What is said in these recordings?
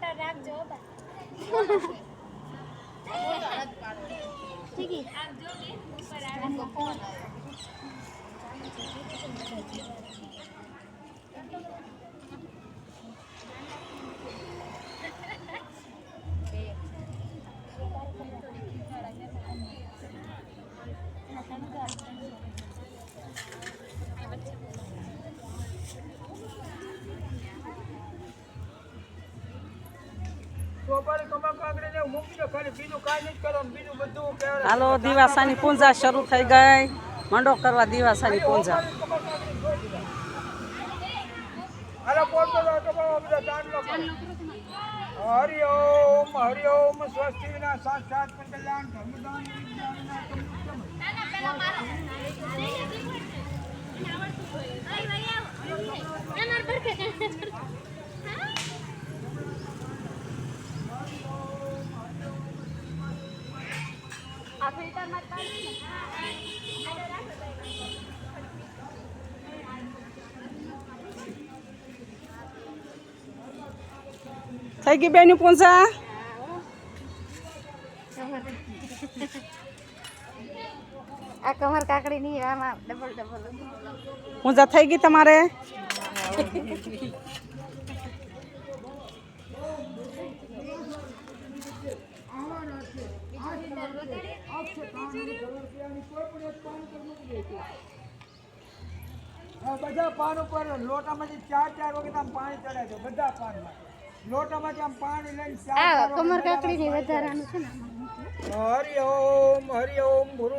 Filter રાખજો બા. ઠીક છે. આમ જો ને, ઉપર આવે છે. ચોપારી કમર કાંકરી ને મૂકી દો ખાલી બીજું કાંઈ નહીં કરો બીજું બધું કહેવાય. હાલો દિવાસાની પૂંજા શરૂ થઈ ગઈ. મંડો કરવા દિવાસાની પૂંજા. હરિ ઓમ હરિ ઓમ સ્વસ્તિ વિના સાક્ષાત કલ્યાણ ધર્મદાન વિજ્ઞાનના કમૃતમ. આ ફિલ્ટરમાં જ પાડો ને. થઈ ગઈ બેન પૂંજા? આ કમર કાકડી ની આમાં ડબલ ડબલ પૂંજા થઈ ગઈ તમારે? બધા પાન ઉપર લોટામાંથી ચાર ચાર વખત આમ પાણી ચડે છે બધા પાનમાં. લોટામાંથી આમ પાણી લઈને ચાર કમર ચડાવવાનું. કાકડી ની વધારાનું છે ને? હરિ ઓમ હરિ ઓમ ભુરુ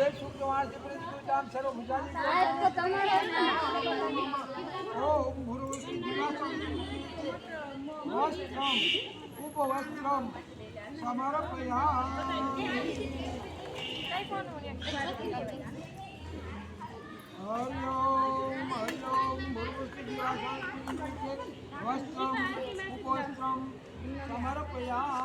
હરિ ઓમ હે શુક્ર વાંસ પૃથ્વી દામ સર્વ ભુજાની ઓમ ગુરુ દિવાસમ વસ્ત્રમ ઉપવસ્ત્રમ સમર્પયામિ હરિ ઓમ હરિ ઓમ વસ્ત્રમ ઉપવસ્ત્રમ સમર્પયામિ